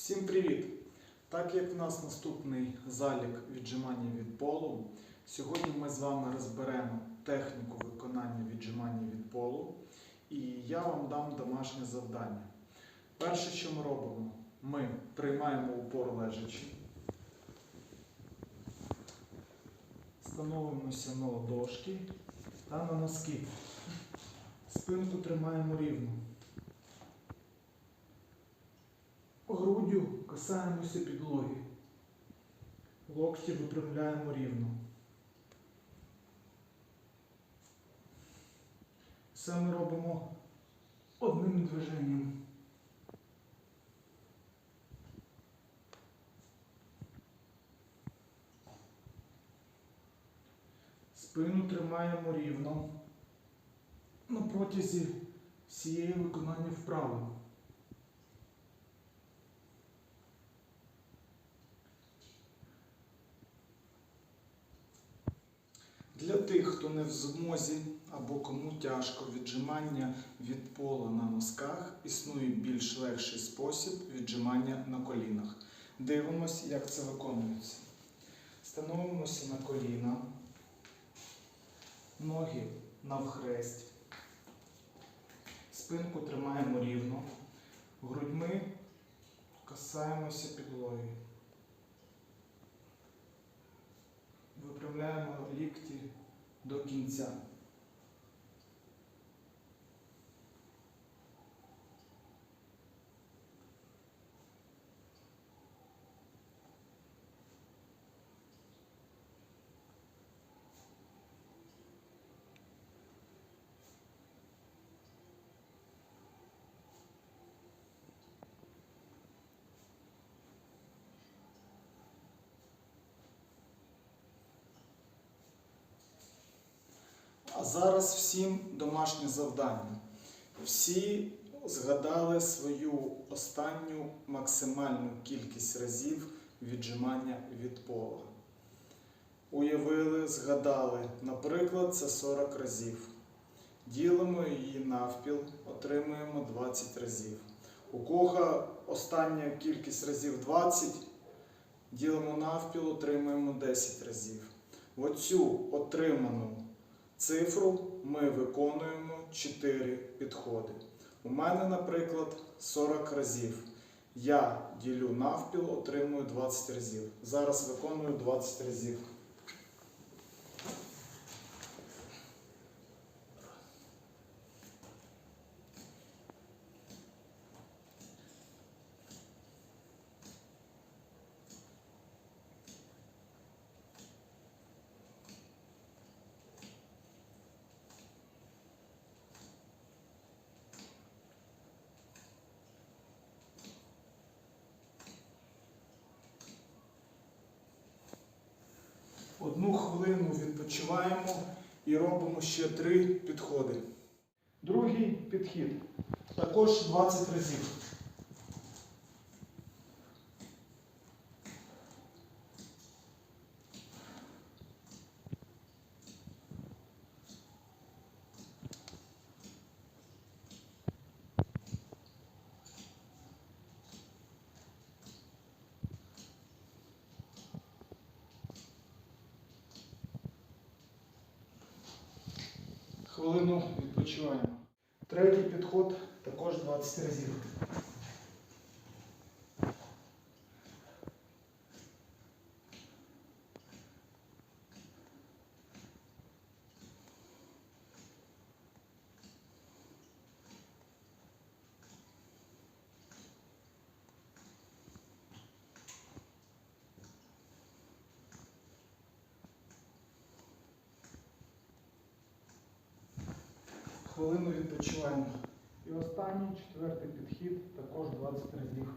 Всім привіт! Так як в нас наступний залік віджимання від полу, сьогодні ми з вами розберемо техніку виконання віджимання від полу і я вам дам домашнє завдання. Перше, що ми робимо, ми приймаємо упор лежачи, становимося на ладошки та на носки. Спинку тримаємо рівно. Касаємося підлоги. Локті випрямляємо рівно. Все ми робимо одним движенням. Спину тримаємо рівно на протязі всієї виконання вправи. Для тих, хто не в змозі або кому тяжко віджимання від пола на носках, існує більш легший спосіб віджимання на колінах. Дивимось, як це виконується. Становимося на коліна, ноги навхресть, спинку тримаємо рівно, грудьми касаємося підлоги. До кінця. А зараз всім домашнє завдання. Всі згадали свою останню максимальну кількість разів віджимання від пола. Уявили, згадали, наприклад, це 40 разів. Ділимо її навпіл, отримуємо 20 разів. У кого остання кількість разів 20, ділимо навпіл, отримуємо 10 разів. Оцю отриману Цифру ми виконуємо 4 підходи. У мене, наприклад, 40 разів. Я ділю навпіл, отримую 20 разів. Зараз виконую 20 разів. Хвилину відпочиваємо і робимо ще три підходи. Другий підхід. Також 20 разів. Хвилину відпочиваємо. Третій підход також 20 разів. Хвилину відпочиваємо. І останній четвертий підхід також 20 разів.